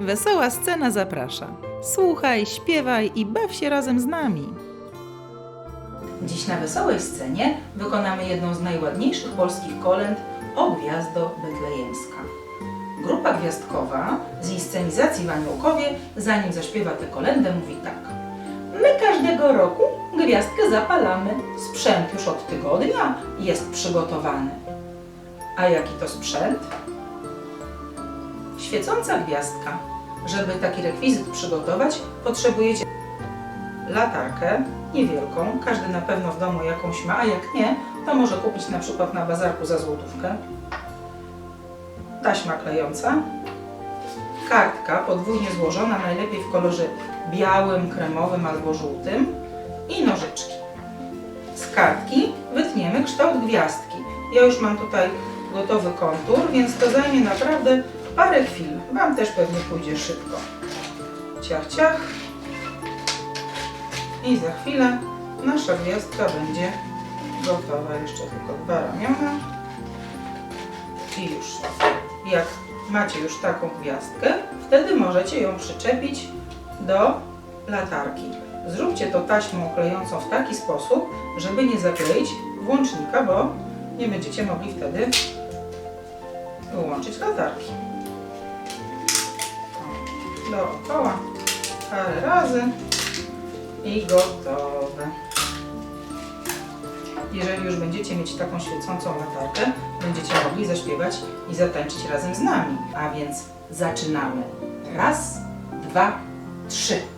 Wesoła scena zaprasza. Słuchaj, śpiewaj i baw się razem z nami. Dziś na wesołej scenie wykonamy jedną z najładniejszych polskich kolęd O Gwiazdo Betlejemska. Grupa gwiazdkowa z inscenizacji w Aniołkowie, zanim zaśpiewa tę kolędę, mówi tak. My każdego roku gwiazdkę zapalamy. Sprzęt już od tygodnia jest przygotowany. A jaki to sprzęt? Świecąca gwiazdka. Żeby taki rekwizyt przygotować, potrzebujecie latarkę niewielką, każdy na pewno w domu jakąś ma, a jak nie, to może kupić na przykład na bazarku za złotówkę. Taśma klejąca, kartka podwójnie złożona, najlepiej w kolorze białym, kremowym albo żółtym i nożyczki. Z kartki wytniemy kształt gwiazdki. Ja już mam tutaj gotowy kontur, więc to zajmie naprawdę parę chwil. Wam też pewnie pójdzie szybko. Ciach, ciach. I za chwilę nasza gwiazdka będzie gotowa. Jeszcze tylko dwa ramiona. I już. Jak macie już taką gwiazdkę, wtedy możecie ją przyczepić do latarki. Zróbcie to taśmą klejącą w taki sposób, żeby nie zakleić włącznika, bo nie będziecie mogli wtedy wyłączyć latarki. Dookoła parę razy i gotowe. Jeżeli już będziecie mieć taką świecącą latarkę, będziecie mogli zaśpiewać i zatańczyć razem z nami. A więc zaczynamy. Raz, dwa, trzy.